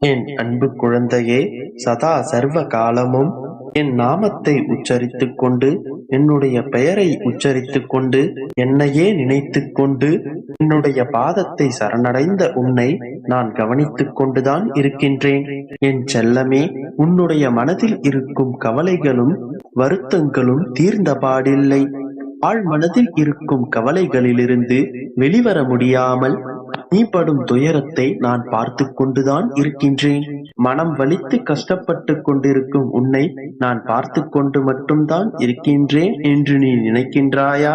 என் அன்பு குழந்தையே சதா சர்வ காலமும் என் நாமத்தை உச்சரித்துக் கொண்டு என்னுடைய பெயரை உச்சரித்துக் கொண்டு என்னையே நினைத்துக் கொண்டு என்னுடைய பாதத்தை சரணடைந்த உன்னை நான் கவனித்துக் கொண்டுதான் இருக்கின்றேன். என் செல்லமே உன்னுடைய மனதில் இருக்கும் கவலைகளும் வருத்தங்களும் தீர்ந்த பாடில்லை. ஆழ் மனதில் இருக்கும் கவலைகளிலிருந்து வெளிவர முடியாமல் நீ படும் துயரத்தை நான் பார்த்து கொண்டுதான் இருக்கின்றேன். மனம் வலித்து கஷ்டப்பட்டு கொண்டிருக்கும் உன்னை நான் பார்த்து கொண்டு மட்டும்தான் இருக்கின்றேன் என்று நீ நினைக்கின்றாயா?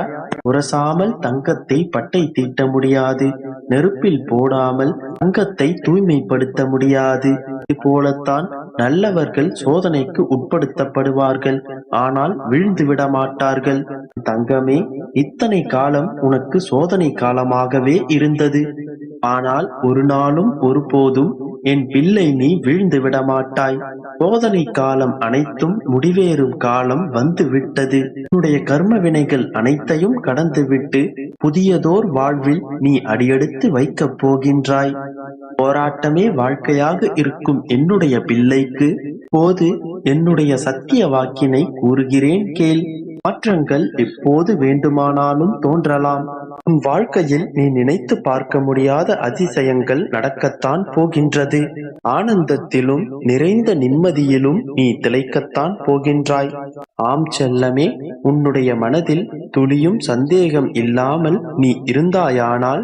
உரசாமல் தங்கத்தை பட்டை தீட்ட முடியாது. நெருப்பில் போடாமல் தங்கத்தை தூய்மைப்படுத்த முடியாது. இது போலத்தான் நல்லவர்கள் சோதனைக்கு உட்படுத்தப்படுவார்கள். ஆனால் விழுந்து விட மாட்டார்கள். தங்கமே இத்தனை காலம் உனக்கு சோதனை காலமாகவே இருந்தது. ஆனால் ஒரு நாளும் ஒருபோதும் என் பிள்ளை நீ வீழ்ந்து விடமாட்டாய். மாட்டாய் காலம் அனைத்தும் முடிவேறும் காலம் வந்து விட்டது. உன்னுடைய கர்ம வினைகள் அனைத்தையும் கடந்துவிட்டு புதியதோர் வாழ்வில் நீ அடியெடுத்து வைக்கப் போகின்றாய். போராட்டமே வாழ்க்கையாக இருக்கும் என்னுடைய பிள்ளைக்கு போது என்னுடைய சத்திய வாக்கினை கூறுகிறேன் கேள். மாற்றங்கள் எப்போது வேண்டுமானாலும் தோன்றலாம். உன் வாழ்க்கையில் நீ நினைத்து பார்க்க முடியாத அதிசயங்கள் நடக்கத்தான் போகின்றது. ஆனந்தத்திலும் நிறைந்த நிம்மதியிலும் நீ திளைக்கத்தான் போகின்றாய். ஆம் செல்லமே உன்னுடைய மனதில் துளியும் சந்தேகம் இல்லாமல் நீ இருந்தாயானால்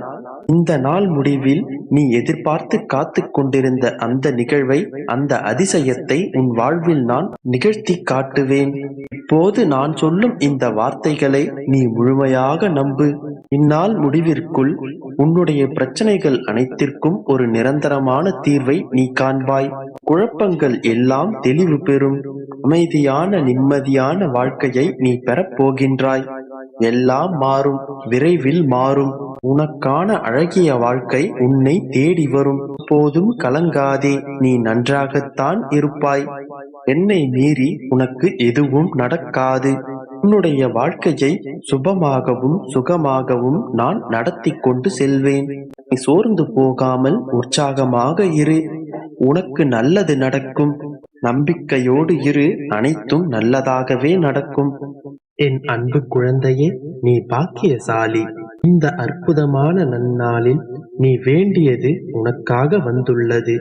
இந்த நாள் முடிவில் நீ எதிர்பார்த்து காத்து கொண்டிருந்த அந்த நிகழ்வை அந்த அதிசயத்தை உன் வாழ்வில் நான் நிகழ்த்தி காட்டுவேன். இப்போது நான் சொல்லும் இந்த வார்த்தைகளை நீ முழுமையாக நம்பு. இந்நாள் முடிவிற்குள் உன்னுடைய பிரச்சனைகள் அனைத்திற்கும் ஒரு நிரந்தரமான தீர்வை நீ காண்பாய். குழப்பங்கள் எல்லாம் தெளிவு பெறும். அமைதியான நிம்மதியான வாழ்க்கையை நீ பெறப் போகின்றாய். எல்லாம் மாறும் விரைவில் மாறும். உனக்கான அழகிய வாழ்க்கை உன்னை தேடி வரும். போதும் கலங்காதே நீ நன்றாகத்தான் இருப்பாய். என்னை மீறி உனக்கு எதுவும் நடக்காது. உன்னுடைய வாழ்க்கையை சுபமாகவும் சுகமாகவும் நான் நடத்தி கொண்டு செல்வேன். நீ சோர்ந்து போகாமல் உற்சாகமாக இரு. உனக்கு நல்லது நடக்கும். நம்பிக்கையோடு இரு. அனைத்தும் நல்லதாகவே நடக்கும். என் அன்பு குழந்தையே நீ பாக்கியசாலி. இந்த அற்புதமான நன்னாளில் நீ வேண்டியது உனக்காக வந்துள்ளது.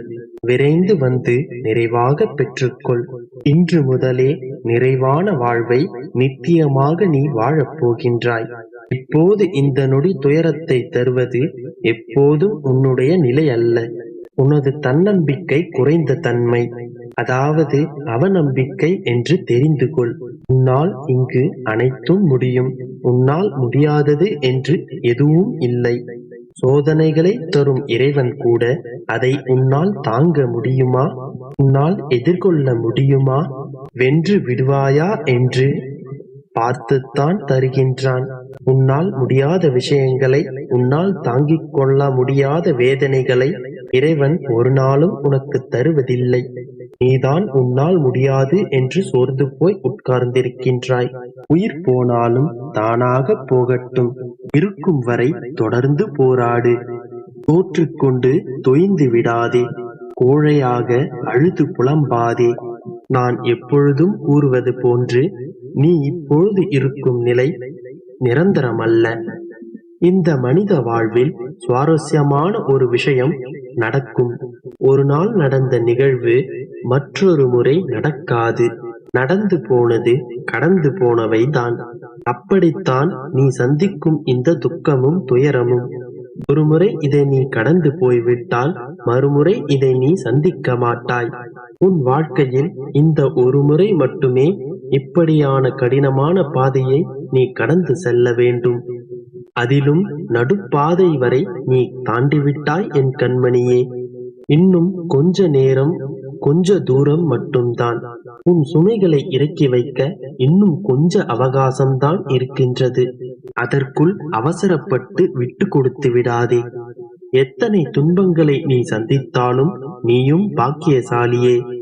விரைந்து வந்து நிறைவாக பெற்றுக்கொள். இன்று முதலே நிறைவான வாழ்வை நித்தியமாக நீ வாழப்போகின்றாய் இப்போது இந்த நொடி துயரத்தை தருவது எப்போதும் உன்னுடைய நிலை அல்ல உனது தன்னம்பிக்கை குறைந்த தன்மை. அதாவது அவநம்பிக்கை என்று தெரிந்து கொள் உன்னால் இங்கு அனைத்தும் முடியும். உன்னால் முடியாதது என்று எதுவும் இல்லை. சோதனைகளை தரும் இறைவன் கூட அதை உன்னால் தாங்க முடியுமா? உன்னால் எதிர்கொள்ள முடியுமா? வென்று விடுவாயா என்று பார்த்துத்தான் தருகின்றான். உன்னால் முடியாத விஷயங்களை உன்னால் தாங்கிக் கொள்ள முடியாத வேதனைகளை இறைவன் ஒரு நாளும் உனக்கு தருவதில்லை. நீதான் உன்னால் முடியாது என்று சோர்ந்து போய் உட்கார்ந்திருக்கின்றாய். உயிர் போனாலும் தானாக போகட்டும். இருக்கும் வரை தொடர்ந்து போராடு. தோற்றுக்கொண்டு தொய்ந்து விடாதே. கோழையாக அழுது புலம்பாதே. நான் எப்பொழுதும் கூறுவது போன்று நீ இப்பொழுது இருக்கும் நிலை நிரந்தரமல்ல. இந்த மனித வாழ்வில் சுவாரஸ்யமான ஒரு விஷயம் நடக்கும். ஒரு நாள் நடந்த நிகழ்வு மற்றொரு முறை நடக்காது. நடந்து போனது கடந்து போனவை தான் அப்படித்தான் நீ சந்திக்கும் இந்த துக்கமும் துயரமும். ஒருமுறை இதை நீ கடந்து போய்விட்டால் மறுமுறை இதை நீ சந்திக்க மாட்டாய். உன் வாழ்க்கையில் இந்த ஒரு முறை மட்டுமே இப்படியான கடினமான பாதையை நீ கடந்து செல்ல வேண்டும். அதிலும் நடுப்பாதை வரை நீ தாண்டிவிட்டாய் என் கண்மணியே. இன்னும் கொஞ்ச நேரம் கொஞ்ச தூரம் மட்டும்தான். உன் சுமைகளை இறக்கி வைக்க இன்னும் கொஞ்ச அவகாசம்தான் இருக்கின்றது. அதற்குள் அவசரப்பட்டு விட்டு கொடுத்து விடாதே. எத்தனை துன்பங்களை நீ சந்தித்தாலும் நீயும் பாக்கியசாலியே.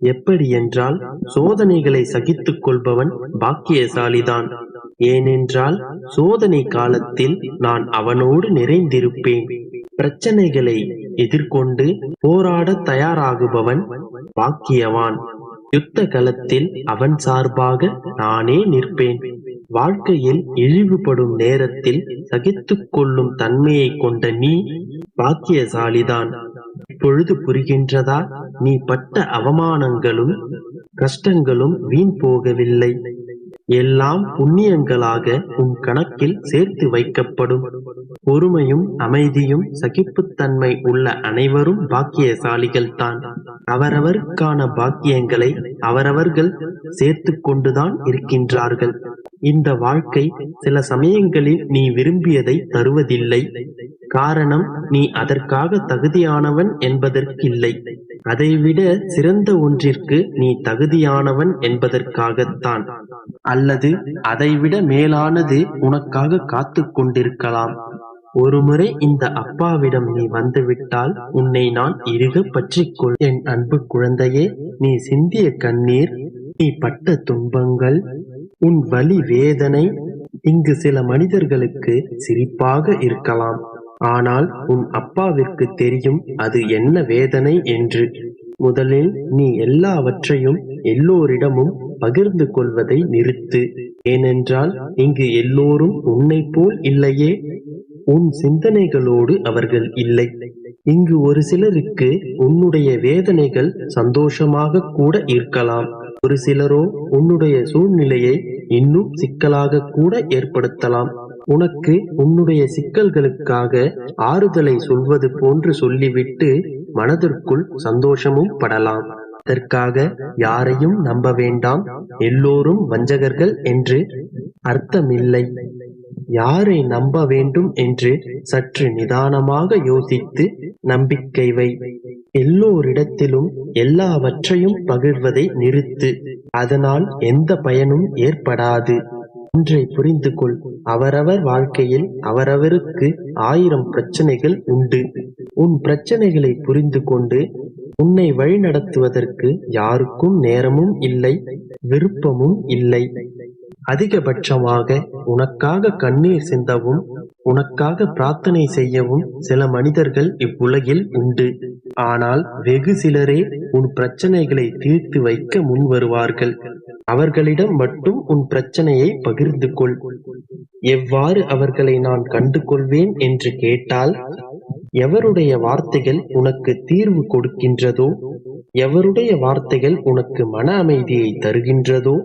எப்படி என்றால் சோதனைகளை சகித்துக் கொள்பவன் பாக்கியசாலிதான். ஏனென்றால் சோதனை காலத்தில் நான் அவனோடு நிறைந்திருப்பேன். பிரச்சனைகளை எதிர்கொண்டு போராடத் தயாராகுபவன் பாக்கியவான். யுத்த களத்தில் அவன் சார்பாக நானே நிற்பேன். வாழ்க்கையில் இழிவுபடும் நேரத்தில் சகித்துக் கொள்ளும் தன்மையைக் கொண்ட நீ பாக்கியசாலிதான். இப்பொழுது புரிகின்றதா? நீ பட்ட அவமானங்களும் கஷ்டங்களும் வீண் போகவில்லை. எல்லாம் புண்ணியங்களாக உன் கணக்கில் சேர்த்து வைக்கப்படும். பொறுமையும் அமைதியும் சகிப்புத்தன்மை உள்ள அனைவரும் பாக்கியசாலிகள்தான். அவரவருக்கான பாக்கியங்களை அவரவர்கள் சேர்த்து கொண்டுதான் இருக்கின்றார்கள். இந்த வாழ்க்கை சில சமயங்களில் நீ விரும்பியதை தருவதில்லை. காரணம் நீ அதற்காக தகுதியானவன் என்பதற்கில்லை. அதைவிட சிறந்த ஒன்றிற்கு நீ தகுதியானவன் என்பதற்காகத்தான். அல்லது அதைவிட மேலானது உனக்காக காத்து கொண்டிருக்கலாம். ஒருமுறை இந்த அப்பாவிடம் நீ வந்துவிட்டால் உன்னை நான் இறுக பற்றிக்கொள் என் அன்பு குழந்தையே நீ சிந்திய கண்ணீர் நீ பட்ட துன்பங்கள் உன் வலி வேதனை இங்கு சில மனிதர்களுக்கு சிரிப்பாக இருக்கலாம். ஆனால் உன் அப்பாவிற்கு தெரியும் அது என்ன வேதனை என்று. முதலில் நீ எல்லாவற்றையும் எல்லோரிடமும் பகிர்ந்து கொள்வதை நிறுத்து. ஏனென்றால் இங்கு எல்லோரும் உன்னை போல் இல்லையே. உன் சிந்தனைகளோடு அவர்கள் இல்லை. இங்கு ஒரு சிலருக்கு உன்னுடைய வேதனைகள் சந்தோஷமாக கூட இருக்கலாம். ஒரு சிலரோ உன்னுடைய சூழ்நிலையை இன்னும் சிக்கலாக கூட ஏற்படுத்தலாம். உனக்கு உன்னுடைய சிக்கல்களுக்காக ஆறுதலை சொல்வது போன்று சொல்லிவிட்டு மனதிற்குள் சந்தோஷமும் படலாம். அதற்காக யாரையும் நம்ப வேண்டாம். எல்லோரும் வஞ்சகர்கள் என்று அர்த்தமில்லை. யாரை நம்ப வேண்டும் என்று சற்று நிதானமாக யோசித்து நம்பிக்கை வை. எல்லோரிடத்திலும் எல்லாவற்றையும் பகிர்வதை நிறுத்து. அதனால் எந்த பயனும் ஏற்படாது. ஒன்றை புரிந்து கொள் அவரவர் வாழ்க்கையில் அவரவருக்கு ஆயிரம் பிரச்சனைகள் உண்டு. உன் பிரச்சனைகளை புரிந்து கொண்டு உன்னை வழிநடத்துவதற்கு யாருக்கும் நேரமும் இல்லை விருப்பமும் இல்லை. அதிகபட்சமாக உனக்காக கண்ணீர் சிந்தவும் உனக்காக பிரார்த்தனை செய்யவும் சில மனிதர்கள் இவ்வுலகில் உண்டு. ஆனால் வெகு சிலரே உன் பிரச்சனைகளை தீர்த்து வைக்க முன் வருவார்கள். அவர்களிடம் மட்டும் உன் பிரச்சனையை பகிர்ந்து கொள். எவ்வாறு அவர்களை நான் கண்டு கொள்வேன் என்று கேட்டால் எவருடைய வார்த்தைகள் உனக்கு தீர்வு கொடுக்கின்றதோ எவருடைய வார்த்தைகள் உனக்கு மன அமைதியை தருகின்றதோ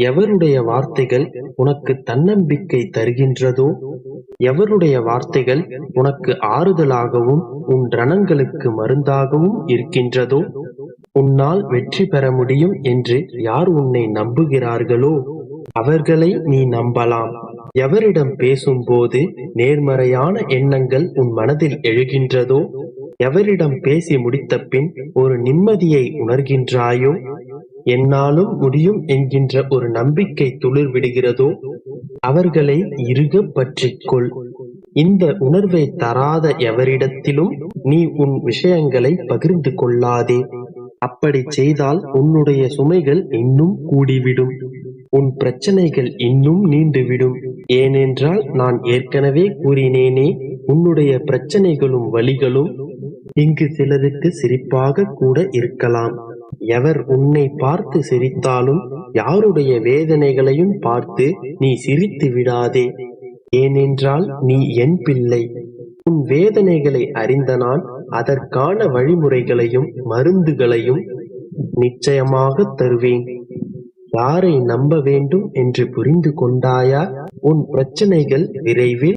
எவருடைய வார்த்தைகள் உனக்கு தன்னம்பிக்கை தருகின்றதோ எவருடைய வார்த்தைகள் உனக்கு ஆறுதலாகவும் உன் ரணங்களுக்கு மருந்தாகவும் இருக்கின்றதோ உன்னால் வெற்றி பெற முடியும் என்று யார் உன்னை நம்புகிறார்களோ அவர்களை நீ நம்பலாம். எவரிடம் பேசும்போது நேர்மறையான எண்ணங்கள் உன் மனதில் எழுகின்றதோ எவரிடம் பேசி முடித்த பின் ஒரு நிம்மதியை உணர்கின்றாயோ என்னாலும் முடியும் என்கின்ற ஒரு நம்பிக்கை துளிர் விடுகிறதோ அவர்களை இறுக பற்றிக்கொள். இந்த உணர்வை தராத எவரிடத்திலும் நீ உன் விஷயங்களை பகிர்ந்து கொள்ளாதே. அப்படி செய்தால் உன்னுடைய சுமைகள் இன்னும் கூடிவிடும். உன் பிரச்சனைகள் இன்னும் நீண்டுவிடும். ஏனென்றால் நான் ஏற்கனவே கூறினேனே உன்னுடைய பிரச்சனைகளும் வழிகளும் இங்கு சிலருக்கு சிரிப்பாக கூட இருக்கலாம். எவர் உன்னை பார்த்து சிரித்தாலும் யாருடைய வேதனைகளையும் பார்த்து நீ சிரித்து விடாதே. ஏனென்றால் நீ என் பிள்ளை. உன் வேதனைகளை அறிந்த நான் அதற்கான வழிமுறைகளையும் மருந்துகளையும் நிச்சயமாக தருவேன். யாரை நம்ப வேண்டும் என்று புரிந்து கொண்டாயா? உன் பிரச்சனைகள் விரைவில்